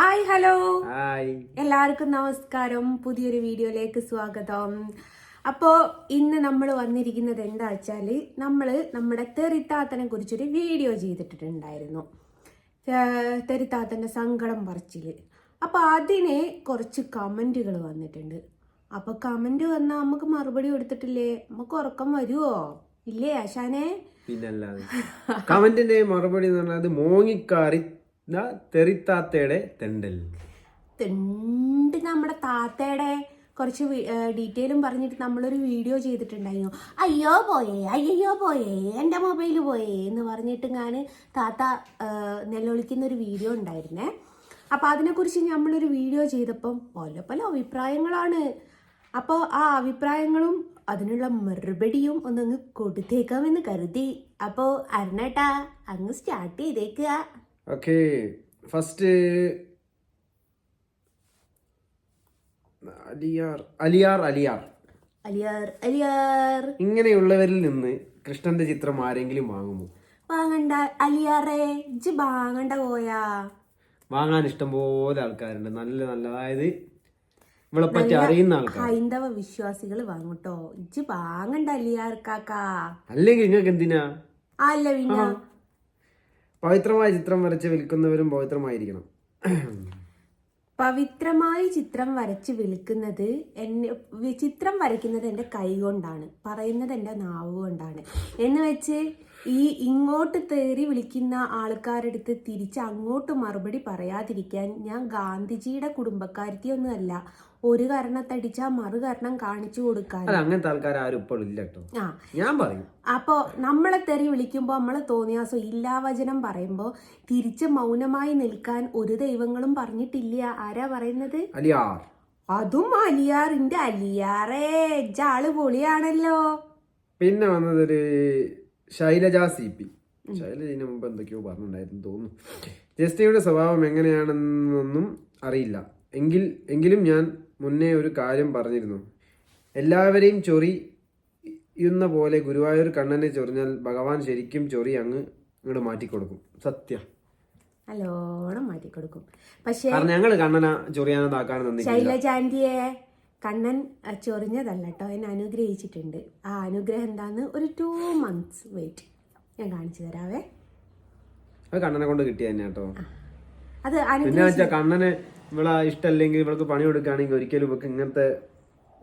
Hi hello. Hi. എല്ലാവർക്കും നമസ്കാരം. പുതിയൊരു വീഡിയോയിലേക്ക് സ്വാഗതം. അപ്പോ ഇന്ന് നമ്മൾ വന്നിരിക്കുന്നത് എന്താ വെച്ചാൽ നമ്മൾ നമ്മുടെ തെറിത്താത്തനെ കുറിച്ചൊരു വീഡിയോ ചെയ്തിട്ടുണ്ടായിരുന്നു. തെറിത്താത്തന്റെ തെറിത്താത്തന്റെ സങ്കടം പറിച്ചിൽ. അപ്പോൾ അതിനെ കുറച്ച് കമന്റുകൾ വന്നിട്ടുണ്ട്. അപ്പോൾ കമന്റ് വന്നാൽ നമുക്ക് മറുപടി കൊടുത്തിട്ടില്ലേ? നമുക്ക് ഉറക്കം വരുമോ ഇല്ലേ ആശാനെ? പിന്നല്ലാതെ. കമന്റിന്റെ മറുപടി എന്ന് പറഞ്ഞാൽ അത് മോങ്ങിക്കാറി തെറിത്താത്തയുടെ തെണ്ടൽ. തെണ്ട് നമ്മുടെ താത്തയുടെ കുറച്ച് ഡീറ്റെയിലും പറഞ്ഞിട്ട് നമ്മളൊരു വീഡിയോ ചെയ്തിട്ടുണ്ടായിരുന്നു. അയ്യോ പോയേ അയ്യോ പോയേ എന്റെ മൊബൈൽ പോയേ എന്ന് പറഞ്ഞിട്ട് ഞാൻ താത്ത നിലവിളിക്കുന്ന ഒരു വീഡിയോ ഉണ്ടായിരുന്നേ. അപ്പോൾ അതിനെക്കുറിച്ച് നമ്മളൊരു വീഡിയോ ചെയ്തപ്പം പല പല അഭിപ്രായങ്ങളാണ്. അപ്പോൾ ആ അഭിപ്രായങ്ങളും അതിനുള്ള മറുപടിയും ഒന്നങ്ങ് കൊടുത്തേക്കാമെന്ന് കരുതി. അപ്പോൾ അരുണേട്ടാ അങ്ങ് സ്റ്റാർട്ട് ചെയ്തേക്കുക ഓക്കെ. ഫസ്റ്റ് അലിയാർ അലിയാർ അലിയാർ. അലിയാർ അലിയാർ. ഇങ്ങനെയുള്ളവരിൽ നിന്ന് കൃഷ്ണന്റെ ചിത്രം ആരെങ്കിലും വാങ്ങുമോ? വാങ്ങണ്ട അലിയാറേ. ഇജ്ജ് വാങ്ങണ്ട പോയാ. വാങ്ങാൻ ഇഷ്ടംപോലെ ആൾക്കാരുണ്ട്. നല്ല നല്ല. അതായത് ഇവളെ പറ്റി അറിയുന്ന ആൾക്കാർ ഹൈന്ദവ വിശ്വാസികൾ വാങ്ങട്ടോ. ഇജ്ജ് വാങ്ങണ്ട അലിയാർക്കാക്കാ. അല്ലെങ്കിൽ നിങ്ങൾക്ക് എന്തിനാ? അല്ല പിന്നെ പവിത്രമായ ചിത്രം വരച്ച് വിൽക്കുന്നവരും പവിത്രമായിരിക്കണം. പവിത്രമായി ചിത്രം വരച്ച് വിൽക്കുന്നത് എന്നെ ചിത്രം വരയ്ക്കുന്നത് എന്റെ കൈ കൊണ്ടാണ്. പറയുന്നത് എന്റെ നാവ് കൊണ്ടാണ്. എന്ന് വെച്ച് ഈ ഇങ്ങോട്ട് തേറി വിളിക്കുന്ന ആൾക്കാരെടുത്ത് തിരിച്ച് അങ്ങോട്ട് മറുപടി പറയാതിരിക്കാൻ ഞാൻ ഗാന്ധിജിയുടെ കുടുംബക്കാരത്തിയൊന്നും അല്ല ഒരു കാരണത്തടിച്ചാൽ മറു കാരണം കാണിച്ചു കൊടുക്കാൻ. അല്ല അങ്ങനത്തെ ആൾക്കാർ ആരും ഇപ്പോഴും ഇല്ല കേട്ടോ. ആ. ഞാൻ പറയും. അപ്പോ നമ്മളെ തെറി വിളിക്കുമ്പോൾ നമ്മളെ തോന്നിയാസോ ഇല്ലാവചനം പറയുമ്പോൾ തിരിച്ച് മൗനമായി നിൽക്കാൻ ഒരു ദൈവങ്ങളും പറഞ്ഞിട്ടില്ല. ആരാ പറയുന്നത്? അലിയാർ. അതും അലിയാറിന്റെ അലിയാറേ. ജാൾ പൊളിയാണല്ലോ. പിന്നെ വന്നതൊരു ശൈലജ സി പി. ശൈലജ ഇതിന് മുമ്പ് എന്തൊക്കെയോ പറഞ്ഞിട്ടുണ്ടായിരുന്നു തോന്നുന്നു. ജസ്റ്റിയുടെ സ്വഭാവം എങ്ങനെയാണെന്നൊന്നും അറിയില്ല. എങ്കിൽ എങ്കിലും ഞാൻ മുന്നേ ഒരു കാര്യം പറഞ്ഞിരുന്നു. എല്ലാവരെയും ചൊറിയുന്ന പോലെ ഗുരുവായൂർ കണ്ണനെ ചൊറിഞ്ഞാൽ ഭഗവാൻ ശരിക്കും ചൊറി അങ്ങ് ഇങ്ങോട്ട് മാറ്റിക്കൊടുക്കും. സത്യ. നല്ലോണം മാറ്റിക്കൊടുക്കും. പക്ഷേ കാരണം ഞങ്ങൾ കണ്ണനെ തന്നിട്ടില്ല ശൈലജാന്റിയെ കണ്ണൻ അഹ്, ചൊറിഞ്ഞതല്ല കേട്ടോ എന്നെ അനുഗ്രഹിച്ചിട്ടുണ്ട്. ആ അനുഗ്രഹം എന്താന്ന് ഒരു ടു മന്ത്സ് വെയിറ്റ് ഞാൻ കാണിച്ചു തരാവേ. അത് കണ്ണനെ കൊണ്ട് കിട്ടിയ തന്നെ കേട്ടോ അത് പിന്നെ അനുഗ്രഹം വെച്ചാൽ കണ്ണന് ഇവളെ ഇഷ്ടമല്ലെങ്കിൽ ഇവൾക്ക് പണി കൊടുക്കുകയാണെങ്കിൽ ഒരിക്കലും ഇവൾക്ക് ഇങ്ങനത്തെ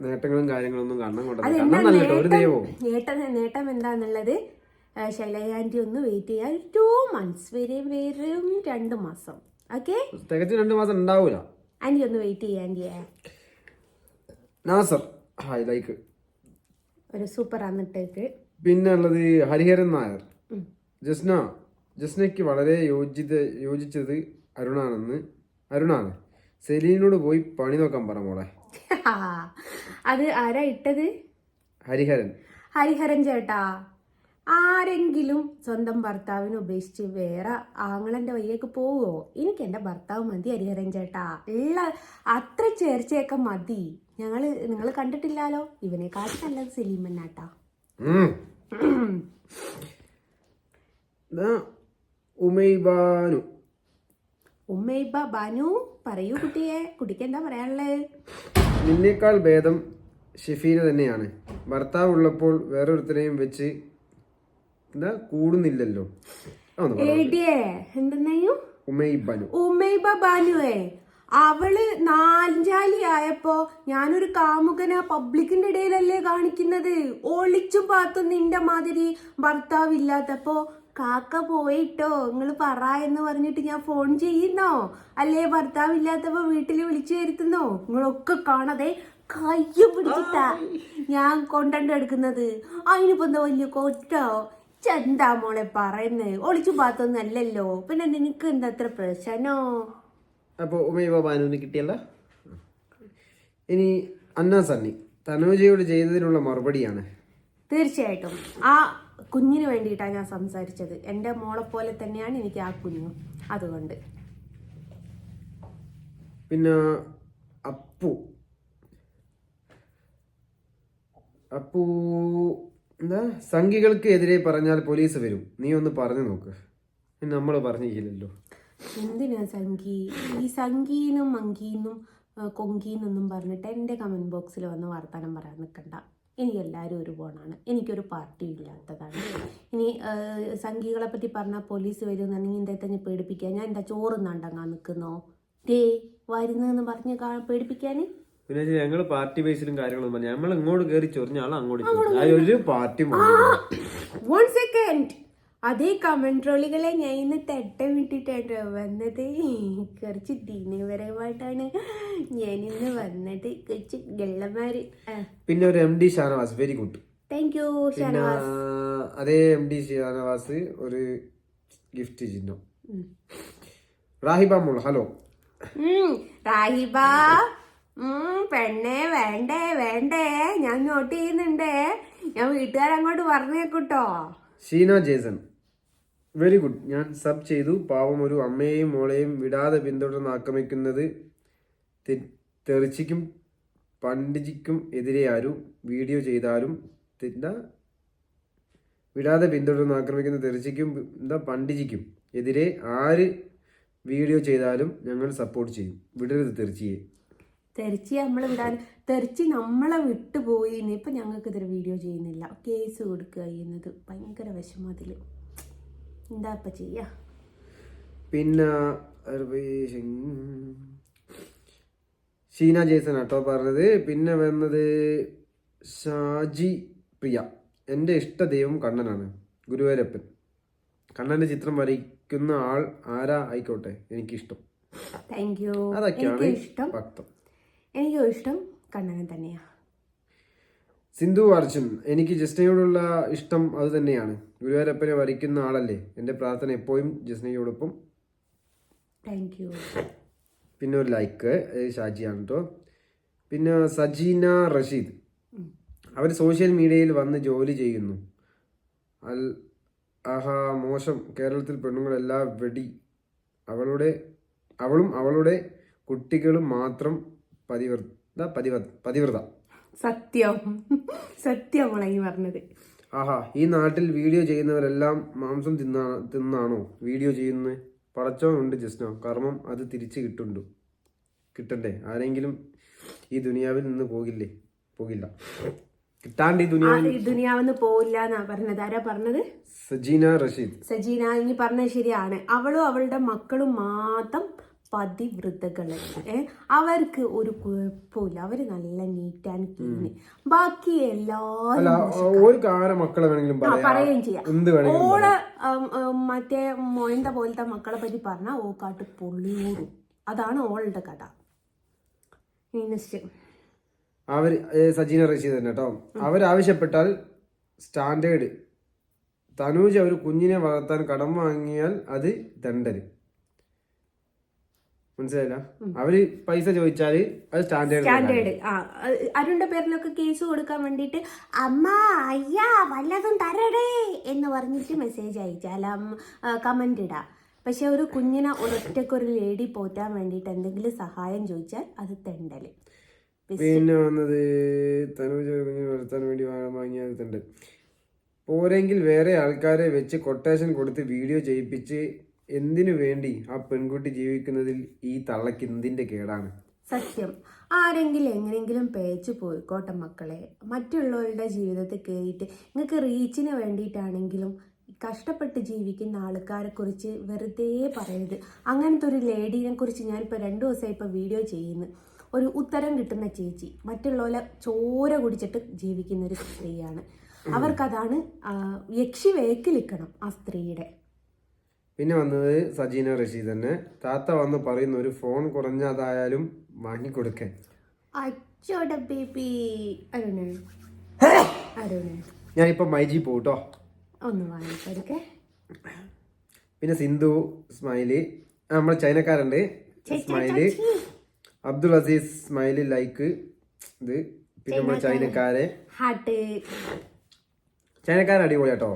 നേട്ടങ്ങളും കാര്യങ്ങളൊന്നും കൊണ്ടല്ല. കണ്ണൻ നല്ല കേട്ടോ നേട്ടം? നേട്ടം എന്താന്നുള്ളത് ശൈലജ ശൈലജാന്റി ഒന്ന് വെയിറ്റ് ചെയ്യാൻ ടു മന്ത്സ് വരെ വെറും രണ്ട് മാസം. ഓക്കെ തികച്ചും രണ്ട് മാസം ഉണ്ടാവൂല. ആന്റി ഒന്ന് വെയിറ്റ് ചെയ്യാൻ നാസർ ഹായ് ലൈക്ക് ഒരു സൂപ്പർ ആന്നിട്ടേക്ക് പിന്നെ ഉള്ളത് ഹരിഹരൻ നായർ. ജസ്ന ജസ്നയ്ക്ക് വളരെ യോജിത യോജിച്ചത് അരുണാണെന്ന് അരുണാണ്. സെലീനോട് പോയി പണി നോക്കാൻ പറ മോളെ. അത് ആരാ ഇട്ടത്? ഹരിഹരൻ. ഹരിഹരൻ ചേട്ടാ. ആരെങ്കിലും സ്വന്തം ഭർത്താവിനെ ഉപേക്ഷിച്ച് വേറെ ആങ്ങളന്റെ വഴിയേക്ക് പോവോ? എനിക്ക് എന്റെ ഭർത്താവ് മതി ഹരിഹരൻ ചേട്ടാ. ഉള്ള അത്ര ചേർച്ചയൊക്കെ മതി. ഞങ്ങൾ നിങ്ങൾ കണ്ടിട്ടില്ലാലോ ഇവനെക്കാട്ടും നല്ലത് സലീമന്നാട്ടാ ഉമൈബാനു. ഉമ്മയിപ്പ ബാനു പറയൂ കുട്ടിയെ കുട്ടിക്ക് എന്താ പറയാനുള്ളത് നിന്നേക്കാൾ ഭേദം ഷെഫീന തന്നെയാണ്. ഭർത്താവ് ഉള്ളപ്പോൾ വേറൊരുത്തരെയും വെച്ച് എന്താ കൂടുന്നില്ലല്ലോ. ഏടിയേ എന്തെന്നയ്യോ? ഉമ്മയിബ ബാനുവേ. അവൾ നാലഞ്ചാലി ആയപ്പോ ഞാനൊരു കാമുകന പബ്ലിക്കിന്റെ ഇടയിലല്ലേ കാണിക്കുന്നത്. ഒളിച്ചും പാത്തും നിന്റെ മാതിരി ഭർത്താവില്ലാത്തപ്പോ കാക്ക പോയിട്ടോ? നിങ്ങൾ പറ എന്ന് പറഞ്ഞിട്ട് ഞാൻ ഫോൺ ചെയ്യുന്നോ? അല്ലേ ഭർത്താവില്ലാത്തപ്പോ വീട്ടിൽ വിളിച്ചു വരുത്തുന്നോ? നിങ്ങളൊക്കെ കാണാതെ കയ്യും പിടിച്ചിട്ടാ ഞാൻ കൊണ്ടണ്ട് എടുക്കുന്നത്. അതിനിപ്പോ എന്താ വലിയ കൊറ്റോ? ചെന്താ മോളെ പറയുന്നത് ഒളിച്ചു പാത്തൊന്നല്ലല്ലോ പിന്നെ നിനക്ക് എന്താ അത്ര പ്രശ്നോ? അപ്പോൾ ഉമൈബ ബാനുവിന് കിട്ടിയല്ല? ഇനി അന്ന സണ്ണി. തനോജയോട് ചെയ്തതിനുള്ള മറുപടിയാണ്. തീർച്ചയായിട്ടും. ആ കുഞ്ഞിന് വേണ്ടിയിട്ടാണ് ഞാൻ സംസാരിച്ചത്. എന്റെ മോളെ പോലെ തന്നെയാണ് എനിക്ക് ആ കുഞ്ഞും. അതുകൊണ്ട്. പിന്നെ അപ്പു. അപ്പു എന്താ? സംഘികൾക്ക് എതിരെ പറഞ്ഞാൽ പോലീസ് വരും. നീ ഒന്ന് പറഞ്ഞു നോക്ക്. നമ്മൾ പറഞ്ഞില്ലല്ലോ. എന്തിനാ സംഖി ഈ സംഗീന്നും മങ്കീന്നും കൊങ്കീന്നൊന്നും പറഞ്ഞിട്ട് എന്റെ കമന്റ് ബോക്സിൽ വന്ന് വർത്തമാനം പറയാൻ നിൽക്കണ്ട എനിക്ക് എല്ലാവരും ഒരു പോണാണ് എനിക്കൊരു പാർട്ടി ഇല്ലാത്തതാണ്. ഇനി സംഘികളെ പറ്റി പറഞ്ഞാൽ പോലീസ് വരുമെന്നുണ്ടെങ്കിൽ എന്റെ തന്നെ പേടിപ്പിക്കാൻ ഞാൻ എന്താ ചോറുന്നുണ്ടങ്ങാൻ നിൽക്കുന്നോ ദേ വരുന്നതെന്ന് പറഞ്ഞ് പേടിപ്പിക്കാൻ പിന്നെ ഞങ്ങൾ പാർട്ടി ബേസിലും കാര്യങ്ങളും പറഞ്ഞു നമ്മൾ ഇങ്ങോട്ട് കയറി ചൊറിഞ്ഞ ആളെ അങ്ങോട്ട് ഒരു പാർട്ടി വൺ സെക്കൻഡ് അതേ കമന്റ് ട്രോളികളെ ഞാൻ ഇന്ന് തെട്ടം വിട്ടിട്ടാണ് വന്നത്. കുറച്ച് ദിനപരമായിട്ടാണ് ഞാൻ ഇന്ന് വന്നത്. കുറച്ച് ഗള്ളമാര് പിന്നെ ഒരു M D Shanavas very good thank you Shanavas. അതേ എം ഡി ഷാനവാസ് ഒരു ഗിഫ്റ്റ് ചിഹ്നം. റാഹിബ മോൾ ഹലോ. റാഹിബ. പെണ്ണെ വേണ്ടേ വേണ്ടേ. ഞാൻ നോട്ട് ചെയ്യുന്നുണ്ടേ. ഞാൻ വീട്ടുകാരങ്ങോട്ട് പറഞ്ഞേക്കൂട്ടോ. ഷീന ജേസൺ. വെരി ഗുഡ് ഞാൻ സബ് ചെയ്തു. പാവം ഒരു അമ്മയെയും മോളെയും വിടാതെ പിന്തുടർന്ന് ആക്രമിക്കുന്നത് തെറിച്ചിക്കും പണ്ഡിജിക്കും എതിരെ ആരും വീഡിയോ ചെയ്താലും എന്താ വിടാതെ പിന്തുടർന്ന് ആക്രമിക്കുന്ന തെറിച്ചിക്കും എന്താ പണ്ഡിജിക്കും എതിരെ ആര് വീഡിയോ ചെയ്താലും ഞങ്ങൾ സപ്പോർട്ട് ചെയ്യും. വിടരുത് തെറിച്ചിയെ. തെറിച്ചി നമ്മൾ വിടാൻ തെറിച്ചി നമ്മളെ വിട്ടുപോയി. ഇനിയിപ്പോൾ ഞങ്ങൾക്ക് ഇതൊരു വീഡിയോ ചെയ്യുന്നില്ല. കേസ് കൊടുക്കുക ചെയ്യുന്നത് ഭയങ്കര വിഷമം എന്താ ഇപ്പൊ ചെയ്യാ? പിന്നെ ഷീന ജേസൺ ആട്ടോ പറഞ്ഞത്. പിന്നെ വന്നത് ഷാജി പ്രിയ. എന്റെ ഇഷ്ട ദൈവം കണ്ണനാണ്. ഗുരുവായൂരപ്പൻ. കണ്ണന്റെ ചിത്രം വരയ്ക്കുന്ന ആൾ ആരാ ആയിക്കോട്ടെ എനിക്കിഷ്ടം. താങ്ക് യു അതൊക്കെയാണ് ഇഷ്ടം ഭക്തം. എനിക്കും ഇഷ്ടം കണ്ണനെ തന്നെയാ. സിന്ധു അർജുൻ എനിക്ക് ജസ്നയോടുള്ള ഇഷ്ടം അത് തന്നെയാണ്. ഗുരുവായൂരപ്പനെ വരയ്ക്കുന്ന ആളല്ലേ? എന്റെ പ്രാർത്ഥന എപ്പോഴും ജസ്നയോടൊപ്പം. താങ്ക് യു പിന്നെ ഒരു ലൈക്ക് ഷാജിയാണ് കേട്ടോ പിന്നെ സജീന റഷീദ്. അവർ സോഷ്യൽ മീഡിയയിൽ വന്ന് ജോലി ചെയ്യുന്നു. അൽ ആഹാ മോശം. കേരളത്തിൽ പെണ്ണുങ്ങളെല്ലാം വെടി. അവളുടെ അവളും അവളുടെ കുട്ടികളും മാത്രം പതിവ്രത പതിവ പതിവ്രത. സത്യം. സത്യം ഈ പറഞ്ഞത്. ആഹാ ഈ നാട്ടിൽ വീഡിയോ ചെയ്യുന്നവരെല്ലാം മാംസം തിന്നാ തിന്നാണോ? വീഡിയോ ചെയ്യുന്നത് പടച്ചോ ഉണ്ട് ജസ്നോ. കർമ്മം അത് തിരിച്ച് കിട്ടുണ്ടോ. കിട്ടണ്ടേ? ആരെങ്കിലും ഈ ദുനിയാവിൽ നിന്ന് പോകില്ലേ? പോകില്ല. കിട്ടാണ്ട് ഈ ദുനിയാവിൽ ഈ ദുനിയാവെന്ന് പോവില്ല എന്നാ പറഞ്ഞത്. ആരാ പറഞ്ഞത്? സജീന റഷീദ്. സജീന ഇനി പറഞ്ഞത് ശരിയാണ്. അവളും അവളുടെ മക്കളും മാത്രം പതിവൃതകൾ. അവർക്ക് ഒരു കുഴപ്പമില്ല. അവർ നല്ല നീറ്റ് ആൻഡ് ക്ലീന് ബാക്കി എല്ലാരും പറയുകയും ചെയ്യാം. ഓൾ മറ്റേ മൊയന്ത പോലത്തെ മക്കളെ പറ്റി പറഞ്ഞ ഓക്കാട്ട് പൊള്ളിയോടും അതാണ് ഓളുടെ കഥ. next. അവർ സജീന റഷീദ് തന്നെ കേട്ടോ. അവരാവശ്യപ്പെട്ടാൽ സ്റ്റാൻഡേർഡ്. തനൂജ് അവർ കുഞ്ഞിനെ വളർത്താൻ കടം വാങ്ങിയാൽ അത് ദണ്ഡന്. മനസ്സിലായില്ല? അവർ പൈസ ചോദിച്ചാൽ അത് സ്റ്റാൻഡേർഡ് സ്റ്റാൻഡേർഡ് ആ അത് അരുണിന്റെ പേരിലൊക്കെ കേസ് കൊടുക്കാൻ വേണ്ടിട്ട് അമ്മ അയ്യാ വല്ലതും തരടേ എന്ന് പറഞ്ഞിട്ട് മെസ്സേജ് അയച്ചാൽ കമന്റ് ഇടാ. പക്ഷെ ഒരു കുഞ്ഞിനെ ഒരൊറ്റയ്ക്ക് ഒരു ലേഡി പോറ്റാൻ വേണ്ടിയിട്ട് എന്തെങ്കിലും സഹായം ചോദിച്ചാൽ അത് തെണ്ടൽ. പിന്നെ വന്നത് തനുജ് കുഞ്ഞിനെ വളർത്താൻ വേണ്ടി വാങ്ങിയ തെണ്ടൽ പോരെങ്കിൽ വേറെ ആൾക്കാരെ വെച്ച് കൊട്ടേഷൻ കൊടുത്ത് വീഡിയോ ചെയ്യിപ്പിച്ച് എന്തിനു വേണ്ടി ആ പെൺകുട്ടി ജീവിക്കുന്നതിൽ ഈ തള്ളക്ക് എന്തിന്റെ കേടാണ്? സത്യം. ആരെങ്കിലും എങ്ങനെയെങ്കിലും പേച്ചു പോയിക്കോട്ടെ മക്കളെ. മറ്റുള്ളവരുടെ ജീവിതത്തിൽ കയറിയിട്ട് നിങ്ങൾക്ക് റീച്ചിന് വേണ്ടിയിട്ടാണെങ്കിലും കഷ്ടപ്പെട്ട് ജീവിക്കുന്ന ആൾക്കാരെ കുറിച്ച് വെറുതെ പറയരുത്. അങ്ങനത്തെ ഒരു ലേഡീനെ കുറിച്ച് ഞാനിപ്പോൾ രണ്ട് ദിവസമായി ഇപ്പോൾ വീഡിയോ ചെയ്യുന്നു. ഒരു ഉത്തരം കിട്ടുന്ന ചേച്ചി മറ്റുള്ളവരെ ചോര കുടിച്ചിട്ട് ജീവിക്കുന്ന ഒരു സ്ത്രീയാണ്. അവർക്കതാണ് യക്ഷി വേക്കിലിക്കണം ആ സ്ത്രീയുടെ. പിന്നെ വന്നത് സജീന റഷീദ് തന്നെ. താത്ത വന്ന് പറയുന്ന ഒരു ഫോൺ കുറഞ്ഞതായാലും വാങ്ങിക്കൊടുക്കാൻ. ഞാനിപ്പോ മൈജി പോട്ടോ ഒന്ന് വാങ്ങിക്കൊടുക്കേ. പിന്നെ സിന്ധു സ്മൈലി. നമ്മൾ നമ്മളെ ചൈനക്കാരുണ്ട് smiley. Abdul Azeez smiley like ഇത്. പിന്നെ നമ്മളെ ചൈനക്കാരെ. ചൈനക്കാരൻ അടിപൊളി കേട്ടോ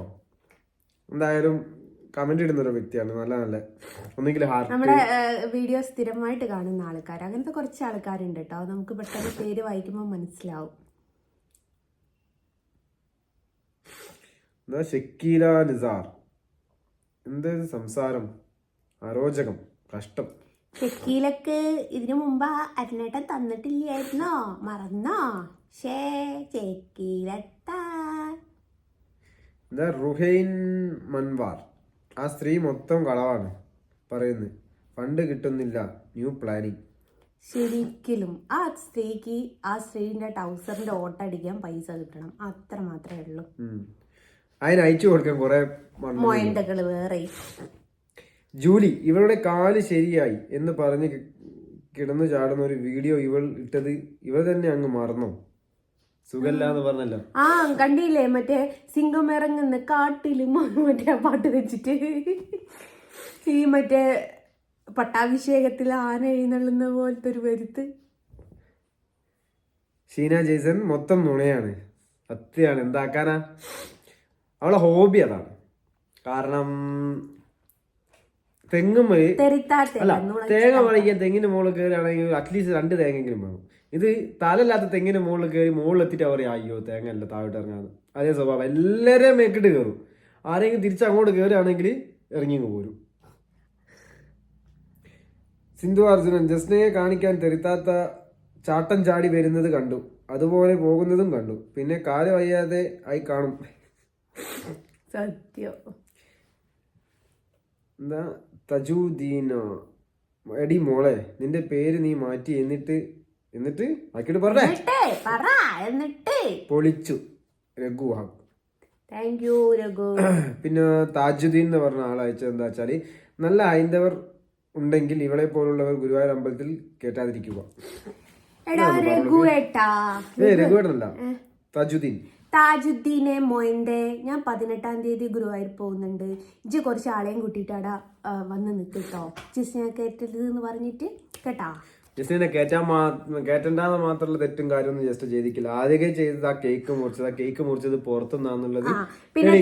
എന്തായാലും കമന്റ് ഇടുന്ന ഒരു വ്യക്തിയാണ്. നല്ല നല്ല. ഒന്നെങ്കിൽ നമ്മുടെ വീഡിയോ സ്ഥിരമായിട്ട് കാണുന്ന ആൾക്കാർ അങ്ങനത്തെ കുറച്ച് ആൾക്കാരുണ്ട് കേട്ടോ നമുക്ക് പെട്ടെന്ന് പേര് വായിക്കുമ്പോൾ മനസ്സിലാവും. ഷക്കീല നിസാർ. എന്താ സംസാരം. അരോചകം. കഷ്ടം. ഷക്കീലക്ക് ഇതിനു മുമ്പ് അരുണേട്ടൻ തന്നിട്ടില്ലായിരുന്നോ? മറന്നോ? ഷേ ഷക്കീലത്താ. റുഹൈൻ മൻവാർ. ആ സ്ത്രീ മൊത്തം കളവാണ്. പറയുന്നത് ഫണ്ട് കിട്ടുന്നില്ല. New planning. ശരിക്കലും ആ സ്ത്രീക്ക് ആ സ്ത്രീന്റെ ടൗസറിന്റെ ഓട്ടടിക്കാൻ പൈസ കിട്ടണം. അത്ര മാത്രമേ ഉള്ളൂ. അതിന് അയച്ചു കൊടുക്കാൻ കുറെ മൊയന്തകൾ വേറെ. ജൂലി ഇവളുടെ കാൽ ശരിയായി എന്ന് പറഞ്ഞ് കിടന്നു ചാടുന്ന ഒരു വീഡിയോ ഇവൾ ഇട്ടത് ഇവൾ തന്നെ അങ്ങ് മറന്നോ. പറഞ്ഞല്ലോ. ആ കണ്ടില്ലേ? മറ്റേ സിംഗം ഇറങ്ങുന്ന കാട്ടിലും മറ്റേ പാട്ട് വെച്ചിട്ട്. ഈ മറ്റേ പട്ടാഭിഷേകത്തിൽ ആന എഴുന്നള്ളുന്ന പോലത്തെ ഒരു വരുത്ത്. ഷീന ജെയ്സൺ മൊത്തം നുണയാണ്. സത്യമാണ്. എന്താക്കാനാ? അവളെ ഹോബി അതാണ്. കാരണം തെങ്ങും അല്ല തേങ്ങ പറിക്കാൻ തെങ്ങിന് മുകളിൽ കയറുകയാണെങ്കിൽ അറ്റ്ലീസ്റ്റ് രണ്ട് തേങ്ങെങ്കിലും വേണം. ഇത് തലല്ലാത്ത തെങ്ങിന് മുകളിൽ കയറി മുകളിലെത്തിയിട്ട് പറയും അയ്യോ തേങ്ങ അല്ല താഴോട്ട് ഇറങ്ങാന്ന്. അതേ സ്വഭാവം. എല്ലാവരെയും മേക്കിട്ട് കയറും. ആരെങ്കിലും തിരിച്ച് അങ്ങോട്ട് കയറുകയാണെങ്കിൽ ഇറങ്ങി പോരും. സിന്ധു അർജുനൻ ജസ്നയെ കാണിക്കാൻ തെരുത്താത്ത ചാട്ടം ചാടി വരുന്നത് കണ്ടു. അതുപോലെ പോകുന്നതും കണ്ടു. പിന്നെ കാൽ വയ്യാതെ ആയി കാണും. സത്യം. എന്താ തജുദീന? എടി മോളെ നിന്റെ പേര് നീ മാറ്റി എന്നിട്ട് എന്നിട്ട് ബാക്കിട്ട് പറഞ്ഞേ. എന്നിട്ടേ പറ എന്നിട്ട്. പൊളിച്ചു. രഘുവാഗ് താങ്ക് യു രഘു. പിന്നെ താജുദ്ദീൻ എന്ന് പറഞ്ഞ ആൾ അയച്ചത് എന്താ വെച്ചാൽ നല്ല ഹൈന്ദവർ ഉണ്ടെങ്കിൽ ഇവളെ പോലുള്ളവർ ഗുരുവായൂർ അമ്പലത്തിൽ കേട്ടാതിരിക്കുക എടാ രഘു ഏട്ടാ. ഏ? രഘുവേട്ടനല്ല താജുദ്ദീൻ. താജുദ്ദീനെ മൊയന്റെ ഞാൻ പതിനെട്ടാം തീയതി ഗുരുവായൂർ പോകുന്നുണ്ട്. ഇജ്ജ് കുറച്ച് ആളെയും കൂട്ടിയിട്ടാടാ വന്ന് നിൽക്കട്ടോ ജിസ്നാ കേട്ടത് എന്ന് പറഞ്ഞിട്ട് കേട്ടാ? ജസ്റ്റിനെ കയറ്റാൻ മാ കേറ്റണ്ടെന്ന് മാത്രമുള്ള തെറ്റും കാര്യമൊന്നും ജസ്റ്റ് ചെയ്തിക്കില്ല. ആദ്യമേ ചെയ്തത് ആ കേക്ക് മുറിച്ചത്. ആ കേക്ക് മുറിച്ചത് പുറത്തുനിന്നാന്നുള്ളത് പിന്നെ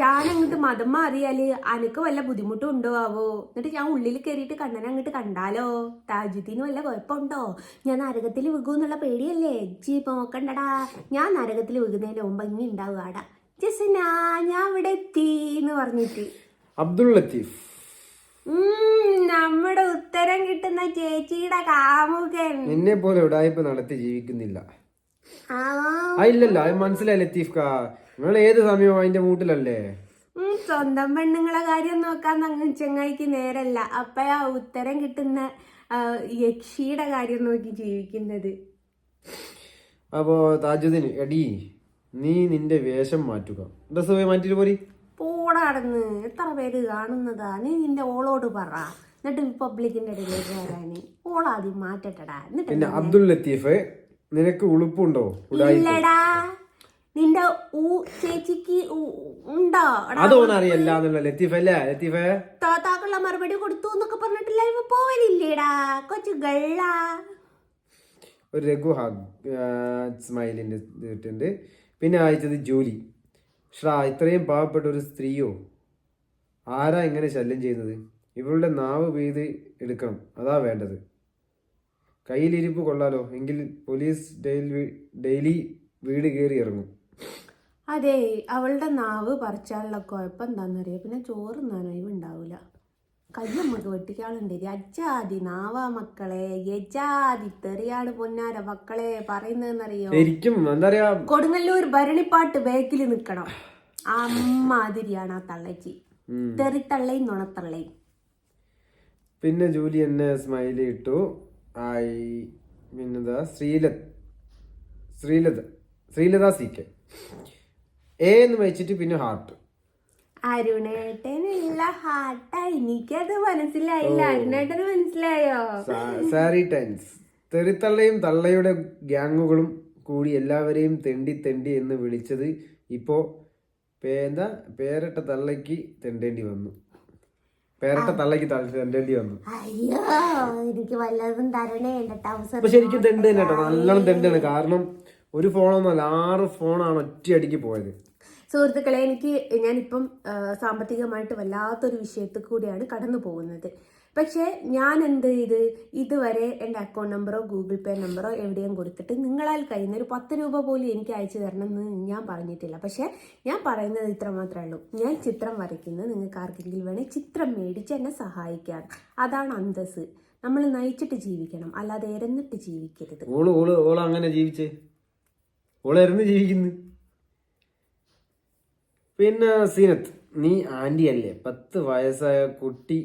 ഞാൻ അങ്ങോട്ട് മതം മാറിയാൽ അനക്ക് വല്ല ബുദ്ധിമുട്ടും ഉണ്ടോ ആവോ എന്നിട്ട് ഞാൻ ഉള്ളിൽ കയറിയിട്ട് കണ്ണനെ അങ്ങോട്ട് കണ്ടാലോ? താജുദ്ദീന് വല്ല കുഴപ്പമുണ്ടോ? ഞാൻ നരകത്തിൽ വിൽക്കൂന്നുള്ള പേടിയല്ലേ? ജി നോക്കണ്ടടാ. ഞാൻ നരകത്തിൽ വിൽക്കുന്നതിന് മുമ്പ് ഇനി ഉണ്ടാവും ആടാ ജസിന ഞാൻ ഇവിടെ എത്തി എന്ന് പറഞ്ഞിട്ട്. അബ്ദുൾ ലത്തീഫ്. നമ്മുടെ ഉത്തരം കിട്ടുന്ന ചേച്ചിയുടെ കാമുകൻ. നിന്നെ പോലെ ഉടായ്പ നടത്തി ജീവിക്കുന്നില്ല. ആ. ഇല്ലല്ല അത് മനസ്സിലായി ലത്തീഫ് കാ നിങ്ങൾ ഏത് സമയവും അതിന്റെ മൂട്ടിലല്ലേ? സ്വന്തം പെണ്ണുങ്ങളെ കാര്യം നോക്കാൻ അങ്ങ് ചെങ്ങായിക്ക് നേരല്ല. അപ്പഴാ ഉത്തരം കിട്ടുന്ന യക്ഷിയുടെ കാര്യം നോക്കി ജീവിക്കുന്നത്. അപ്പോ താജുദ്ദീൻ എടി നീ നിന്റെ വേഷം മാറ്റുക. ഡ്രസ് പോയി മാറ്റിട്ട് പോരി? പോടാടന്ന്. എത്ര പേര് കാണുന്നതാ? നീ നിന്റെ ഓളോട് പറ. എന്നിട്ട് പബ്ലിക്കിന്റെ ഇടയിലേക്ക് വരാന് ഓളാദ്യം മാറ്റട്ടടാ. എന്നിട്ട് പിന്നെ അബ്ദുൾ ലത്തീഫ് നിനക്ക് ഉളുപ്പുണ്ടോ? ഇല്ലടാ. നിന്റെ ഊ ചേച്ചിക്ക് ഉണ്ടോ? എടാ, അത് ഓനറിയല്ല എന്നുള്ള ലത്തീഫ് അല്ലേ? ലത്തീഫേ? താത്താക്കുള്ള മറുപടി കൊടുത്തു എന്നൊക്കെ പറഞ്ഞിട്ട് ലൈവ് പോവലില്ലേടാ? കൊച്ചു ഗള്ള. ഒരു രഘു ഹാഗ് സ്മൈലിന്റെ ഇട്ടിട്ടുണ്ട്. പിന്നെ അയച്ചത് ജോലി. ഷ്രാ ഇത്രയും പാവപ്പെട്ട ഒരു സ്ത്രീയോ? ആരാ ഇങ്ങനെ ശല്യം ചെയ്യുന്നത്? ഇവളുടെ നാവ് പെയ്ത് എടുക്കണം. അതാ വേണ്ടത്. കയ്യിലിരിപ്പ് കൊള്ളാലോ. എങ്കിൽ പോലീസ് ഡെയിലി വീട് കയറി ഇറങ്ങും. അതെ അവളുടെ നാവ് പറിച്ചാലുള്ള കുഴപ്പം എന്താണെന്നറിയാം? പിന്നെ ചോറ് നനവ് ഉണ്ടാവില്ല കയ്യമ്മക്ക് വെട്ടിക്കാളുണ്ട്. രജാതി നാവാ മക്കളെ യജാതി തെറിയാട് പൊന്നാര മക്കളെ പറയുന്നതെന്നറിയോ? ശരിക്കും എന്താ പറയാ? കൊടുങ്ങല്ലൂർ ഭരണിപ്പാട്ട് ബേക്കിൽ നിൽക്കണം. അമ്മാതിരിയാണ് ആ തള്ളച്ചി. തെറിത്തള്ളയും നുണത്തള്ളയും. പിന്നെ ജൂലി എന്നെ സ്മൈലി ഇട്ടു. ആയി. പിന്നെന്താ? Sreelath. Sreelatha. Sreelatha C K. A എന്ന് വെച്ചിട്ട് പിന്നെ ഹാർട്ട് അരുണേട്ടനുള്ള ഹാട്ട എനിക്കത് മനസ്സിലായില്ല. അരുണേട്ടന് മനസ്സിലായോ? സാരി ടെൻസ് തെറിത്തള്ളയും തള്ളയുടെ ഗ്യാങ്ങുകളും കൂടി എല്ലാവരെയും തെണ്ടി തെണ്ടി എന്ന് വിളിച്ചത് ഇപ്പോ എന്താ? പേരട്ട തള്ളയ്ക്ക് തെണ്ടേണ്ടി വന്നു. പേരട്ട തള്ളയ്ക്ക് തള്ള- തെണ്ടേണ്ടി വന്നു. അയ്യോ എനിക്ക് വല്ലതും തരണേ അപ്പൊ ശരിക്കും തെണ്ട് തന്നെ കേട്ടോ. നല്ലോണം തെണ്ടാണ്. കാരണം ഒരു ഫോണൊന്നല്ല ആറ് ഫോണാണ് ഒറ്റയടിക്ക് പോയത്. സുഹൃത്തുക്കളെ എനിക്ക് ഞാനിപ്പം സാമ്പത്തികമായിട്ട് വല്ലാത്തൊരു വിഷയത്തിൽ കൂടിയാണ് കടന്നു പോകുന്നത്. പക്ഷേ ഞാൻ എന്ത് ചെയ്ത്? ഇതുവരെ എന്റെ അക്കൗണ്ട് നമ്പറോ ഗൂഗിൾ പേ നമ്പറോ എവിടെയും കൊടുത്തിട്ട് നിങ്ങളാൽ കഴിയുന്ന ഒരു പത്ത് രൂപ പോലും എനിക്ക് അയച്ചു തരണം എന്ന് ഞാൻ പറഞ്ഞിട്ടില്ല. പക്ഷേ ഞാൻ പറയുന്നത് ഇത്ര മാത്രമേ ഉള്ളൂ. ഞാൻ ചിത്രം വരയ്ക്കുന്നത് നിങ്ങൾക്ക് ആർക്കെങ്കിലും വേണേൽ ചിത്രം മേടിച്ച് എന്നെ സഹായിക്കാം അതാണ് അന്തസ് നമ്മൾ നയിച്ചിട്ട് ജീവിക്കണം അല്ലാതെ എരന്നിട്ട് ജീവിക്കരുത്. ഓൾ ഓൾ ഓൾ അങ്ങനെ ജീവിച്ചേ? ഓൾ എരന്ന് ജീവിക്കുന്നു? പിന്നെ സീനത്ത് നീ ആന്റി അല്ലേ പത്ത് വയസ്സായ കുട്ടി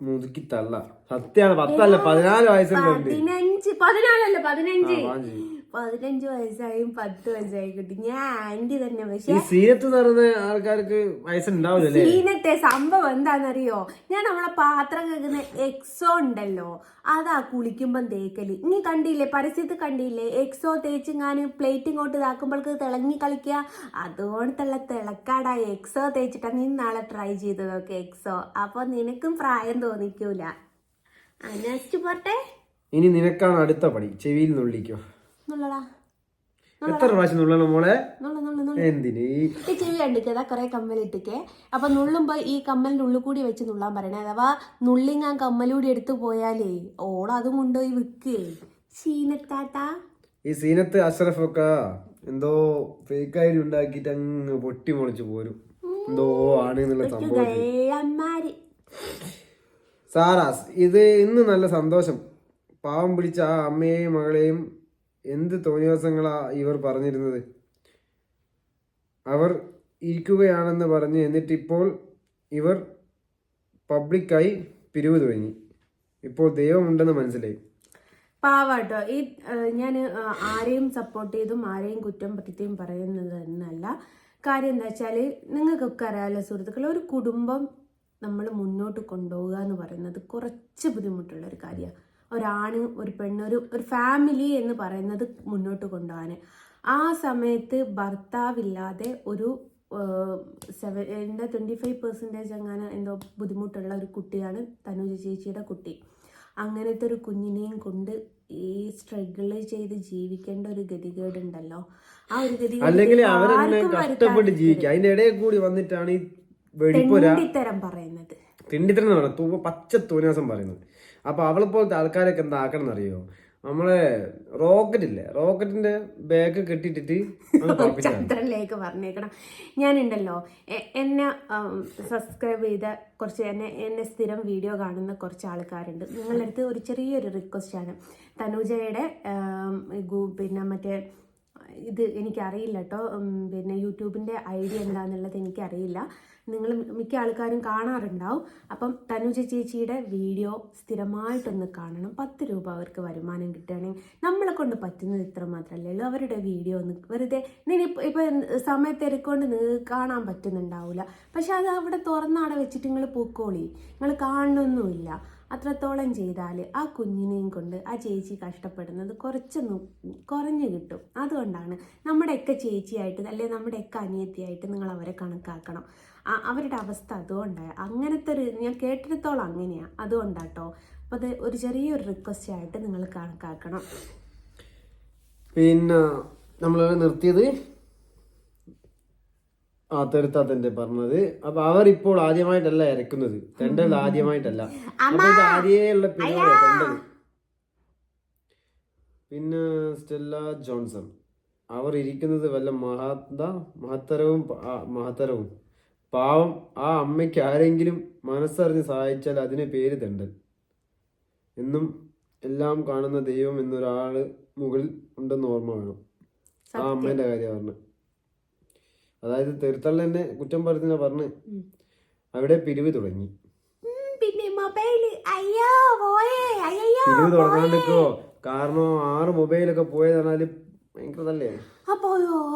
മുതുക്കി തള്ള. സത്യാണ് പത്തല്ല പതിനാല് വയസ്സുണ്ട് പതിനഞ്ച് പതിനാലല്ല പതിനഞ്ച്. പതിനഞ്ച് വയസ്സായും പത്ത് വയസ്സായി കിട്ടി. ഞാൻ ആന്റി തന്നെ പക്ഷേ സീനത്ത് നിറഞ്ഞ ആൾക്കാർക്ക് വയസ്സുണ്ടാവില്ല സീനത്തെ സംഭവം എന്താണെന്നറിയോ? ഞാൻ നമ്മളെ പാത്രം കേൾക്കുന്ന എക്സോ ഉണ്ടല്ലോ അതാ കുളിക്കുമ്പം തേക്കൽ. ഇനി കണ്ടില്ലേ പരസ്യത്ത് കണ്ടില്ലേ എക്സോ തേച്ചിങ്ങാന് പ്ലേറ്റ് ഇങ്ങോട്ട് ഇതാക്കുമ്പോൾക്ക് തിളങ്ങി കളിക്കുക? അതുകൊണ്ടുള്ള തിളക്കാടാ എക്സോ തേച്ചിട്ടാ നീ നാളെ ട്രൈ ചെയ്ത് നോക്കെ എക്സോ. അപ്പൊ നിനക്കും പ്രായം തോന്നിക്കൂല. അന്വേഷിച്ചു പോട്ടെ. ഇനി നിനക്കാണ് അടുത്ത പണി. ചെവിയിൽ നുള്ളിക്കോ. നുള്ളടാ എത്ര പ്രാവശ്യം നുള്ളണം മോളെ? എന്തിന്? ചെവി കണ്ടിക്കതാ കുറെ കമ്മലിട്ടിക്കേ. അപ്പൊ നുള്ളുമ്പോ ഈ കമ്മലിന്റെ ഉള്ളിൽ കൂടി വെച്ച് നുള്ളാൻ പറയണേ. അഥവാ നുള്ളിങ്ങാൻ കമ്മലൂടി എടുത്തു പോയാലേ ഓള അതും കൊണ്ടുപോയി വിൽക്കേ സീനത്താട്ടാ ഈ സീനത്ത് അഷറഫൊക്കെ എന്തോ ഫേക്ക് ഐഡി ഉണ്ടാക്കിട്ട് അങ്ങ് പൊട്ടി മുളച്ചു പോരും. എന്തോ ആണ് എന്നുള്ള സംഭവം. സാറാസ് ഇത് ഇന്ന് നല്ല സന്തോഷം. പാവം പിടിച്ച ആ അമ്മയെയും മകളെയും എന്ത് തോന്നിവാസങ്ങളാ ഇവർ പറഞ്ഞിരുന്നത്? അവർ ഇരിക്കുകയാണെന്ന് പറഞ്ഞ് എന്നിട്ട് ഇപ്പോൾ ഇവർ പബ്ലിക്കായി പിരിവ് തുടങ്ങി. ഇപ്പോൾ ദൈവമുണ്ടെന്ന് മനസ്സിലായി. പാവാട്ടോ. ഈ ഞാൻ ആരെയും സപ്പോർട്ട് ചെയ്തും ആരെയും കുറ്റം പറ്റിയും പറയുന്നത് എന്നല്ല. കാര്യം എന്താ വെച്ചാൽ നിങ്ങൾക്കൊക്കെ അറിയാമല്ലോ സുഹൃത്തുക്കളെ ഒരു കുടുംബം നമ്മൾ മുന്നോട്ട് കൊണ്ടുപോകുക എന്ന് പറയുന്നത് കുറച്ച് ബുദ്ധിമുട്ടുള്ള ഒരു കാര്യമാണ് ഒരാണ് ഒരു പെണ്ണ് ഒരു ഒരു ഫാമിലി എന്ന് പറയുന്നത് മുന്നോട്ട് കൊണ്ടുപോകാൻ ആ സമയത്ത് ഭർത്താവില്ലാതെ ഒരു സെവൻ എന്താ ട്വന്റി ഫൈവ് പെർസെന്റേജ് അങ്ങനെ എന്തോ ബുദ്ധിമുട്ടുള്ള ഒരു കുട്ടിയാണ് തനുജ ചേച്ചിയുടെ കുട്ടി. അങ്ങനത്തെ ഒരു കുഞ്ഞിനെയും കൊണ്ട് ഈ സ്ട്രഗിൾ ചെയ്ത് ജീവിക്കേണ്ട ഒരു ഗതികേടുണ്ടല്ലോ. ആ ഒരു ഗതികേട് ജീവിക്കുക. അതിന്റെ ഇടയിൽ കൂടി വന്നിട്ടാണ് ഈ വെടിപ്പൊര പറയുന്നത്. തിണ്ടിത്തരം എന്ന് പച്ച തോന്നിയാസം പറയുന്നത്. അപ്പൊ അവളെ പോലത്തെ ആൾക്കാരൊക്കെ എന്താ ആക്കണം എന്നറിയോ നമ്മളെ റോക്കറ്റ് ഇല്ലേ റോക്കറ്റിന്റെ ബാഗ് കെട്ടിട്ടിട്ട്. ചന്ദ്രനിലേക്ക് പറഞ്ഞേക്കണം. ഞാനുണ്ടല്ലോ എന്നെ സബ്സ്ക്രൈബ് ചെയ്ത കുറച്ച് എന്നെ എന്നെ സ്ഥിരം വീഡിയോ കാണുന്ന കുറച്ച് ആൾക്കാരുണ്ട്. നിങ്ങളുടെ അടുത്ത് ഒരു ചെറിയൊരു റിക്വസ്റ്റ് ആണ്. തനുജയുടെ പിന്നെ മറ്റേ ഇത് എനിക്കറിയില്ല കേട്ടോ പിന്നെ യൂട്യൂബിന്റെ ഐഡിയ എന്താണെന്നുള്ളത് എനിക്കറിയില്ല. നിങ്ങൾ മിക്ക ആൾക്കാരും കാണാറുണ്ടാവും. അപ്പം തനുജ ചേച്ചിയുടെ വീഡിയോ സ്ഥിരമായിട്ടൊന്ന് കാണണം. പത്ത് രൂപ അവർക്ക് വരുമാനം കിട്ടുകയാണെങ്കിൽ നമ്മളെ കൊണ്ട് പറ്റുന്നത് ഇത്ര മാത്രമല്ലല്ലോ അവരുടെ വീഡിയോ ഒന്ന് വെറുതെ നീ ഇപ്പോൾ സമയത്തിരക്കൊണ്ട് നിങ്ങൾക്ക് കാണാൻ പറ്റുന്നുണ്ടാവില്ല പക്ഷെ അത് അവിടെ തുറന്നാടെ വെച്ചിട്ട് നിങ്ങൾ പൂക്കോളി. നിങ്ങൾ കാണണമെന്നുമില്ല അത്രത്തോളം ചെയ്താൽ ആ കുഞ്ഞിനെയും കൊണ്ട് ആ ചേച്ചി കഷ്ടപ്പെടുന്നത് കുറച്ചൊന്ന് കുറഞ്ഞു കിട്ടും. അതുകൊണ്ടാണ് നമ്മുടെയൊക്കെ ചേച്ചിയായിട്ട് അല്ലെങ്കിൽ നമ്മുടെയൊക്കെ അനിയത്തിയായിട്ട് നിങ്ങൾ അവരെ കണക്കാക്കണം. അവരുടെ അവസ്ഥ അതുകൊണ്ടാണ് അങ്ങനത്തെ ഒരു ഞാൻ കേട്ടിടത്തോളം അങ്ങനെയാണ് അതുകൊണ്ടാട്ടോ. അപ്പോൾ അത് ഒരു ചെറിയൊരു റിക്വസ്റ്റ് ആയിട്ട് നിങ്ങൾ കണക്കാക്കണം. പിന്നെ നമ്മൾ നിർത്തിയത് ആ തെരുത്താത്തന്റെ പറഞ്ഞത്. അപ്പൊ അവർ ഇപ്പോൾ ആദ്യമായിട്ടല്ല ഇരക്കുന്നത് തെണ്ടൽ ആദ്യമായിട്ടല്ല. അപ്പൊ ഇത് ആദ്യമുള്ള പരിപാടിയാ തെണ്ടൽ പിന്നെ സ്റ്റെല്ല ജോൺസൺ. അവർ ഇരിക്കുന്നത് വല്ല മഹാത്മ മഹത്തരവും മഹത്തരവും. പാവം ആ അമ്മയ്ക്ക് ആരെങ്കിലും മനസ്സറിഞ്ഞ് സഹായിച്ചാൽ അതിന് പേര് തെണ്ടൽ. എന്നും എല്ലാം കാണുന്ന ദൈവം എന്നൊരാൾ മുകളിൽ ഉണ്ടെന്ന് ഓർമ്മ വേണം. ആ അമ്മേന്റെ കാര്യം പറഞ്ഞു അതായത് തെരുത്തള്ള തന്നെ കുറ്റം പറഞ്ഞ പറഞ്ഞ് അവിടെ പിരിവ് തുടങ്ങി. പിന്നെ മൊബൈൽ അയ്യോ പോയേ. അയ്യോ പിരിവ് തുടങ്ങാണ്ടിക്കോ. കാരണം ആറ് മൊബൈലൊക്കെ പോയത് പറഞ്ഞാൽ ഭയങ്കര തല്ലേ അപ്പൊ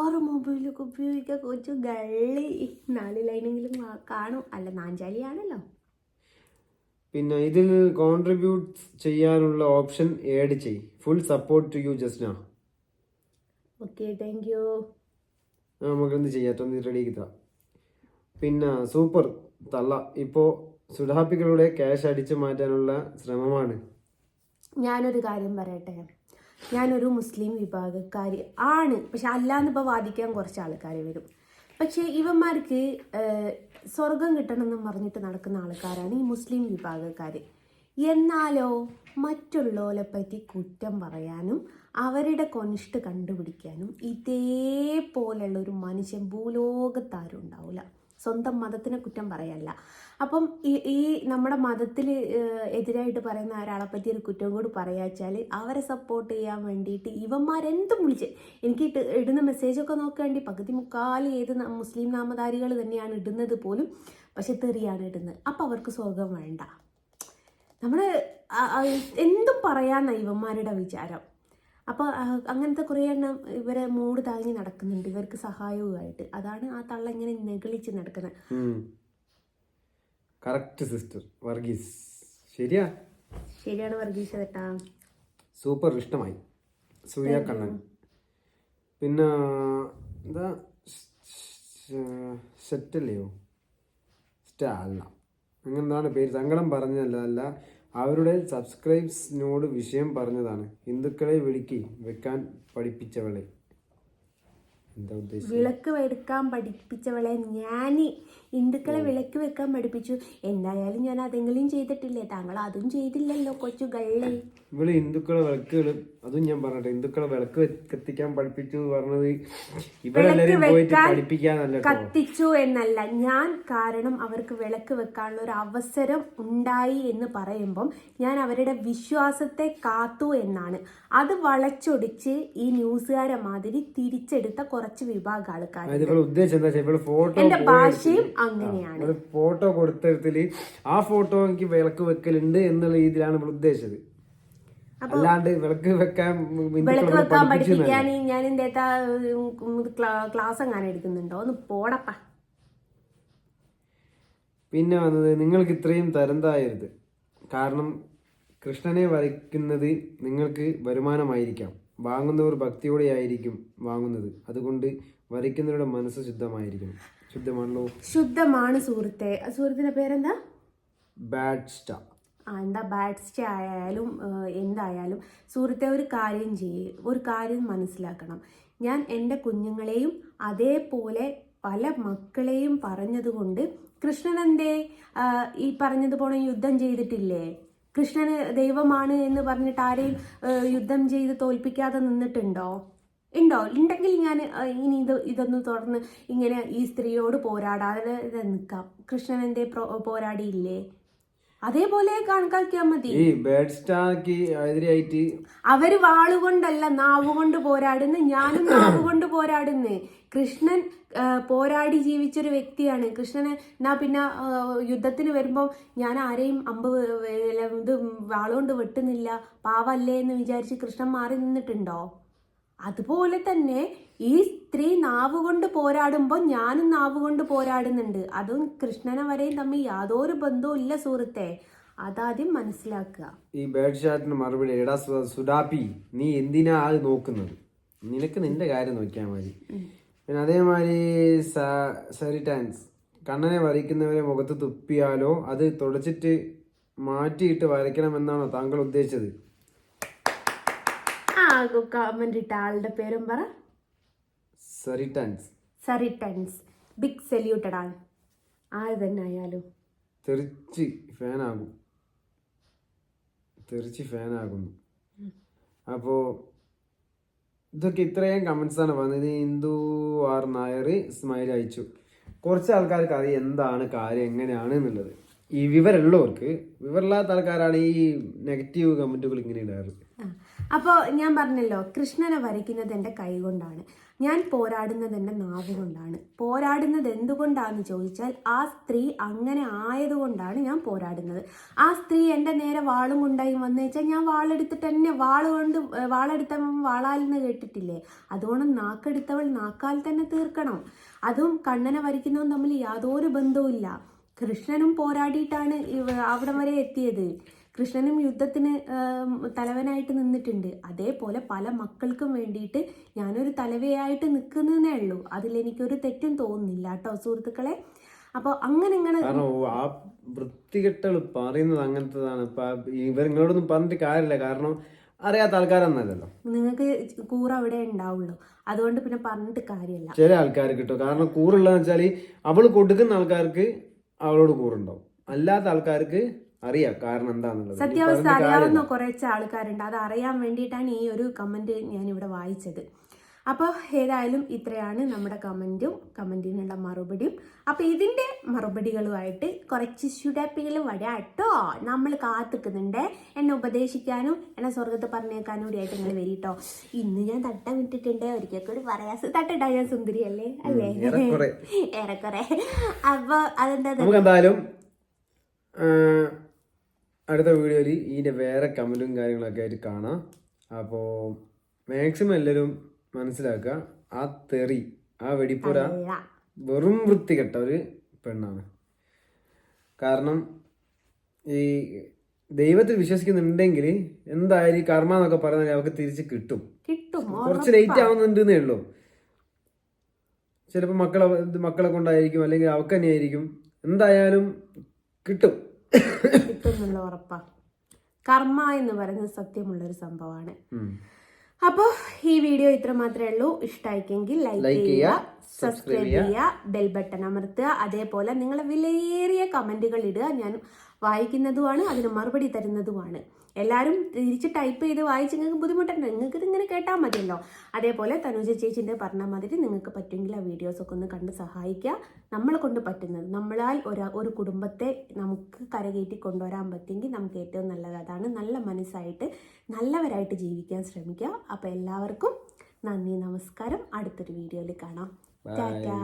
ആറ് മൊബൈലൊക്കെ ഉപയോഗിക്കാൻ കൊച്ചു ഗള്ളി. നാല് ലൈനെങ്കിലും കാണും. അല്ല നാഞ്ചാലിയാണല്ലോ. പിന്നെ ഇതിൽ കോൺട്രിബ്യൂട്ട് ചെയ്യാനുള്ള ഓപ്ഷൻ ഏഡ് ചെയ് full support to you just okay thank you നമുക്കെന്ത് ചെയ്യാം? നീ റെഡി തരാം. പിന്നെ സൂപ്പർ തള്ള. ഇപ്പോൾ സുഡാപ്പികളുടെ ക്യാഷ് അടിച്ചു മാറ്റാനുള്ള ശ്രമമാണ്. ഞാനൊരു കാര്യം പറയട്ടെ? ഞാനൊരു മുസ്ലിം വിഭാഗക്കാരി ആണ്. പക്ഷെ അല്ലാന്ന് ഇപ്പോൾ വാദിക്കാൻ കുറച്ച് ആൾക്കാർ വരും. പക്ഷേ ഇവന്മാർക്ക് സ്വർഗം കിട്ടണമെന്ന് പറഞ്ഞിട്ട് നടക്കുന്ന ആൾക്കാരാണ് ഈ മുസ്ലിം വിഭാഗക്കാർ എന്നാലോ മറ്റുള്ളവരെ പറ്റി കുറ്റം പറയാനും അവരുടെ കൊനിഷ്ട് കണ്ടുപിടിക്കാനും ഇതേപോലെയുള്ള ഒരു മനുഷ്യൻ ഭൂലോകത്താരും ഉണ്ടാവില്ല സ്വന്തം മതത്തിനെ കുറ്റം പറയല്ല. അപ്പം ഈ ഈ നമ്മുടെ മതത്തിൽ എതിരായിട്ട് പറയുന്ന ഒരാളെ പറ്റി ഒരു കുറ്റം കൂടി പറയാച്ചാൽ അവരെ സപ്പോർട്ട് ചെയ്യാൻ വേണ്ടിയിട്ട് ഇവന്മാരെന്തും വിളിച്ച്? എനിക്ക് ഇടുന്ന മെസ്സേജൊക്കെ നോക്കേണ്ടി പകുതി മുക്കാൽ ഏത് മുസ്ലിം നാമധാരികൾ തന്നെയാണ് ഇടുന്നത് പോലും പക്ഷെ തെറിയാണ് ഇടുന്നത്. അപ്പം അവർക്ക് സ്വർഗം വേണ്ട. നമ്മൾ എന്തും പറയാന്ന ഇവന്മാരുടെ വിചാരം. അപ്പോൾ അങ്ങനത്തെ കുറേ എണ്ണം ഇവരെ മൂട് താങ്ങി നടക്കുന്നുണ്ട് ഇവർക്ക് സഹായവുമായിട്ട്. അതാണ് ആ തള്ള ഇങ്ങനെ നെഗളിച്ച് നടക്കുന്നത് കറക്റ്റ് സിസ്റ്റർ വർഗീസ്. ശരിയാ? ശരിയാണ് വർഗീസ് ചേട്ടാ സൂപ്പർ ഇഷ്ടമായി. സൂര്യ കണ്ണൻ. പിന്നെ എന്താ സെറ്റല്ലയോ സ്റ്റാ അല്ല അങ്ങനെന്താണ് പേര്? തങ്കളം പറഞ്ഞല്ല അല്ല. അവരുടെ സബ്സ്ക്രൈബ്സിനോട് വിഷയം പറഞ്ഞതാണ്. ഹിന്ദുക്കളെ വിളിക്ക് വെക്കാൻ പഠിപ്പിച്ചവളെ. എന്താ ഉദ്ദേശം വിളക്ക് വെടുക്കാൻ പഠിപ്പിച്ചവളെ. ഞാൻ ഹിന്ദുക്കളെ വിളക്ക് വെക്കാൻ പഠിപ്പിച്ചു. എന്തായാലും ഞാൻ അതെങ്കിലും ചെയ്തിട്ടില്ലേ? താങ്കൾ അതും ചെയ്തില്ലല്ലോ കൊച്ചു ഗള്ളേ ഇവൾ ഹിന്ദുക്കളെ വിളക്കുകൾ അതും ഞാൻ പറഞ്ഞിട്ട് ഹിന്ദുക്കളെ വിളക്ക് കത്തിക്കാൻ പഠിപ്പിച്ചു എന്ന് പറഞ്ഞത് ഇവരെല്ലാരും പോയിട്ട് കത്തിച്ചു എന്നല്ല. ഞാൻ കാരണം അവർക്ക് വിളക്ക് വെക്കാനുള്ള ഒരു അവസരം ഉണ്ടായി എന്ന് പറയുമ്പം ഞാൻ അവരുടെ വിശ്വാസത്തെ കാത്തു എന്നാണ്. അത് വളച്ചൊടിച്ച് ഈ ന്യൂസുകാരെ മാതിരി തിരിച്ചെടുത്ത കുറച്ച് വിഭാഗ ആൾക്കാർ ഉദ്ദേശം എന്താ ഇവൾ ഫോട്ടോ എന്റെ ഭാഷയും അങ്ങനെയാണ്. ഫോട്ടോ കൊടുത്തരത്തിൽ ആ ഫോട്ടോ എനിക്ക് വിളക്ക് വെക്കലുണ്ട് എന്നുള്ള രീതിയിലാണ് ഉദ്ദേശിച്ചത്. അല്ലാണ്ട് വിളക്ക് വെക്കാൻ വിളക്ക് വെക്കാൻ. പഠിപ്പിക്കാൻ ഞാൻ ക്ലാസ് എങ്ങനെ എടുക്കുന്നുണ്ടോ? ഒന്ന് പോടപ്പ. പിന്നെ വന്നത് നിങ്ങൾക്ക് ഇത്രയും തരം തായരുത് കാരണം കൃഷ്ണനെ വരയ്ക്കുന്നത് നിങ്ങൾക്ക് വരുമാനമായിരിക്കാം. വാങ്ങുന്നവർ ഭക്തിയോടെ ആയിരിക്കും വാങ്ങുന്നത്. അതുകൊണ്ട് വരയ്ക്കുന്നവരുടെ മനസ്സ് ശുദ്ധമായിരിക്കും ശുദ്ധമാണല്ലോ. ശുദ്ധമാണ് സുഹൃത്തെ. സുഹൃത്തിന്റെ പേരെന്താ? ബാഡ് സ്റ്റാർ എന്താ ബാഡ് സ്റ്റേ ആയാലും എന്തായാലും സുഹൃത്തെ ഒരു കാര്യം ചെയ്യ് ഒരു കാര്യം മനസ്സിലാക്കണം. ഞാൻ എന്റെ കുഞ്ഞുങ്ങളെയും അതേപോലെ പല മക്കളെയും പറഞ്ഞതുകൊണ്ട് കൃഷ്ണൻ എന്തേ ഈ പറഞ്ഞതുപോലെ യുദ്ധം ചെയ്തിട്ടില്ലേ? കൃഷ്ണന് ദൈവമാണ് എന്ന് പറഞ്ഞിട്ട് ആരെയും യുദ്ധം ചെയ്ത് തോൽപ്പിക്കാതെ നിന്നിട്ടുണ്ടോ? ഉണ്ടോ? ഉണ്ടെങ്കിൽ ഞാൻ ഇനി ഇത് ഇതൊന്ന് തുറന്ന് ഇങ്ങനെ ഈ സ്ത്രീയോട് പോരാടാതെ നിൽക്കാം കൃഷ്ണൻ എന്തേ പ്രോ- പോരാടിയില്ലേ? അതേപോലെ കണക്കാക്കിയാൽ മതി. ഈ ബാഡ് സ്റ്റാർക്ക് എതിരായിട്ട് അവർ വാളുകൊണ്ടല്ല നാവ് കൊണ്ട് പോരാടുന്ന. ഞാനും നാവ് കൊണ്ട് പോരാടുന്നു. കൃഷ്ണൻ പോരാടി ജീവിച്ചൊരു വ്യക്തിയാണ്. കൃഷ്ണന് എന്നാ പിന്നെ യുദ്ധത്തിന് വരുമ്പോൾ ഞാൻ ആരെയും അമ്പ് ഇത് വാളുകൊണ്ട് വെട്ടുന്നില്ല. പാവല്ലേ എന്ന് വിചാരിച്ച് കൃഷ്ണൻ മാറി നിന്നിട്ടുണ്ടോ? അതുപോലെ തന്നെ ഈ സ്ത്രീ നാവുകൊണ്ട് പോരാടുമ്പോൾ ഞാനും നാവുകൊണ്ട് പോരാടുന്നുണ്ട്. അതും കൃഷ്ണനെ വരെയും തമ്മിൽ യാതൊരു ബന്ധവും ഇല്ല സുഹൃത്തെ. അതാദ്യം മനസ്സിലാക്കുക. ഈ ബേഡ്ഷാറ്റിന് മറുപടി എടാ സുഡാപ്പി നീ എന്തിനാ അത് നോക്കുന്നത്? നിനക്ക് നിന്റെ കാര്യം നോക്കിയാൽ മതി. പിന്നെ അതേമാതിരി സരിറ്റാൻസ് കണ്ണനെ വരയ്ക്കുന്നവരെ മുഖത്ത് തുപ്പിയാലോ അത് തുടച്ചിട്ട് മാറ്റിയിട്ട് വരയ്ക്കണമെന്നാണോ താങ്കൾ ഉദ്ദേശിച്ചത്? ആ കമന്റ് ഇട്ട ആളുടെ പേരും പറ. സരിറ്റാൻസ് സറിട്ടൻസ് ബിഗ് സല്യൂട്ടഡ് ആര് തന്നെ ആയാലും തെറിച്ച് ഫാനാകും. തെറിച്ച് ഫാനാകുന്നു. അപ്പോൾ ഇതൊക്കെ ഇത്രയും കമൻസ് ആണ് വന്നത്. ഹിന്ദു ആർ നായർ സ്മൈൽ അയച്ചു. കുറച്ച് ആൾക്കാർക്ക് അറിയാം എന്താണ് കാര്യം എങ്ങനെയാണ് എന്നുള്ളത്. ഈ വിവരമുള്ളവർക്ക് വിവരമില്ലാത്ത ആൾക്കാരാണ് ഈ നെഗറ്റീവ് കമന്റുകൾ ഇങ്ങനെ ഇടാറ്. അപ്പോൾ ഞാൻ പറഞ്ഞല്ലോ കൃഷ്ണനെ വരയ്ക്കുന്നത് എന്റെ കൈ കൊണ്ടാണ് ഞാൻ പോരാടുന്നത് എന്റെ നാവ് കൊണ്ടാണ് പോരാടുന്നത് എന്തുകൊണ്ടാണെന്ന് ചോദിച്ചാൽ ആ സ്ത്രീ അങ്ങനെ ആയതുകൊണ്ടാണ് ഞാൻ പോരാടുന്നത്. ആ സ്ത്രീ എന്റെ നേരെ വാളും കൊണ്ടായി വെച്ചാൽ ഞാൻ വാളെടുത്തിട്ട് തന്നെ വാൾ കൊണ്ട് വാളെടുത്ത വാളെടുത്തവൻ വാളാലെന്ന് കേട്ടിട്ടില്ലേ? അതുകൊണ്ട് നാക്കെടുത്തവൾ നാക്കാൽ തന്നെ തീർക്കണം. അതും കണ്ണനെ വരയ്ക്കുന്നതും തമ്മിൽ യാതൊരു ബന്ധവുമില്ല. കൃഷ്ണനും പോരാടിയിട്ടാണ് അവിടം വരെ എത്തിയത്. കൃഷ്ണനും യുദ്ധത്തിന് തലവനായിട്ട് നിന്നിട്ടുണ്ട്. അതേപോലെ പല മക്കൾക്കും വേണ്ടിയിട്ട് ഞാനൊരു തലവയായിട്ട് നിൽക്കുന്നതേ ഉള്ളൂ. അതിലെനിക്കൊരു തെറ്റും തോന്നുന്നില്ല കേട്ടോ സുഹൃത്തുക്കളെ. അപ്പോൾ അങ്ങനെ ഇങ്ങനെ ആ വൃത്തികെട്ടൾ പറയുന്നത് അങ്ങനത്തതാണ്. ഇവരിങ്ങളോടൊന്നും പറഞ്ഞിട്ട് കാര്യമില്ല. കാരണം അറിയാത്ത ആൾക്കാരൊന്നല്ലല്ലോ നിങ്ങൾക്ക് കൂറ അവിടെ ഉണ്ടാവുള്ളൂ. അതുകൊണ്ട് പിന്നെ പറഞ്ഞിട്ട് കാര്യമില്ല. ചില ആൾക്കാർ കിട്ടും. കാരണം കൂറുള്ളതെന്ന് വെച്ചാൽ അവൾ കൊടുക്കുന്ന ആൾക്കാർക്ക് അവളോട് കൂറുണ്ടാവും. അല്ലാത്ത ആൾക്കാർക്ക് അറിയാം കാരണം എന്താണെന്നുള്ളത് സത്യാവസ്ഥ അറിയാവുന്ന കുറച്ച് ആൾക്കാരുണ്ട്. അത് അറിയാൻ വേണ്ടിയിട്ടാണ് ഈ ഒരു കമന്റ് ഞാൻ ഇവിടെ വായിച്ചത്. അപ്പോൾ ഏതായാലും ഇത്രയാണ് നമ്മുടെ കമന്റും കമന്റിനുള്ള മറുപടിയും. അപ്പോൾ ഇതിന്റെ മറുപടികളുമായിട്ട് കുറച്ച് ശുഡപ്പികൾ വരാട്ടോ നമ്മൾ കാത്തിക്കുന്നുണ്ട്. എന്നെ ഉപദേശിക്കാനും എന്നെ സ്വർഗത്ത് പറഞ്ഞേക്കാനും കൂടി ആയിട്ട് നിങ്ങൾ വരീട്ടോ ഇന്ന് ഞാൻ തട്ടം വിട്ടിട്ടുണ്ട്. ഒരിക്കൽ കൂടി പറയാ. തട്ടിട്ടാ ഞാൻ സുന്ദരി അല്ലേ? അല്ലേ? ഏറെക്കുറെ. അപ്പോൾ അതെന്താ എന്തായാലും അടുത്ത വീഡിയോയിൽ ഇതിന്റെ വേറെ കമന്റും കാര്യങ്ങളൊക്കെ ആയിട്ട് കാണാം. അപ്പോൾ മാക്സിമം എല്ലാവരും മനസ്സിലാക്കുക ആ തെറി ആ വെടിപ്പുര വെറും വൃത്തികെട്ട ഒരു പെണ്ണാണ്. കാരണം ഈ ദൈവത്തിൽ വിശ്വസിക്കുന്നുണ്ടെങ്കിൽ എന്തായാലും കർമ്മ എന്നൊക്കെ പറയുന്നത് അവർക്ക് തിരിച്ച് കിട്ടും. കിട്ടും കുറച്ച് ലേറ്റ് ആവുന്നുണ്ടെന്നേ ഉള്ളൂ. ചിലപ്പോൾ മക്കളെ മക്കളെ കൊണ്ടായിരിക്കും അല്ലെങ്കിൽ അവക്ക് തന്നെയായിരിക്കും. എന്തായാലും കിട്ടും. കിട്ടും ഉറപ്പാണ് ഉറപ്പാ. കർമ്മ എന്ന് പറയുന്നത് സത്യമുള്ളൊരു സംഭവമാണ്. അപ്പോൾ ഈ വീഡിയോ ഇത്ര മാത്രമേ ഉള്ളൂ. ഇഷ്ടമായിക്കെങ്കിൽ ലൈക്ക് ചെയ്യുക, സബ്സ്ക്രൈബ് ചെയ്യുക. ബെൽ ബട്ടൺ അമർത്തുക. അതേപോലെ നിങ്ങളെ വിലയേറിയ കമന്റുകൾ ഇടുക. ഞാൻ വായിക്കുന്നതുമാണ് അതിന് മറുപടി തരുന്നതുമാണ്. എല്ലാവരും തിരിച്ച് ടൈപ്പ് ചെയ്ത് വായിച്ച് നിങ്ങൾക്ക് ബുദ്ധിമുട്ടുണ്ട്. നിങ്ങൾക്ക് ഇതിങ്ങനെ കേട്ടാൽ മതിയല്ലോ. അതേപോലെ തനുജ ചേച്ചിന്റെ പറഞ്ഞ മാതിരി നിങ്ങൾക്ക് പറ്റുമെങ്കിൽ ആ വീഡിയോസൊക്കെ ഒന്ന് കണ്ട് സഹായിക്കുക. നമ്മളെ കൊണ്ട് പറ്റുന്നത്. നമ്മളാൽ ഒരു ഒരു കുടുംബത്തെ നമുക്ക് കരകയറ്റി കൊണ്ടുവരാൻ പറ്റുമെങ്കിൽ നമുക്ക് ഏറ്റവും നല്ലത് അതാണ്. നല്ല മനസ്സായിട്ട് നല്ലവരായിട്ട് ജീവിക്കാൻ ശ്രമിക്കുക. അപ്പോൾ എല്ലാവർക്കും നന്ദി നമസ്കാരം. അടുത്തൊരു വീഡിയോയിൽ കാണാം. ടാറ്റാ.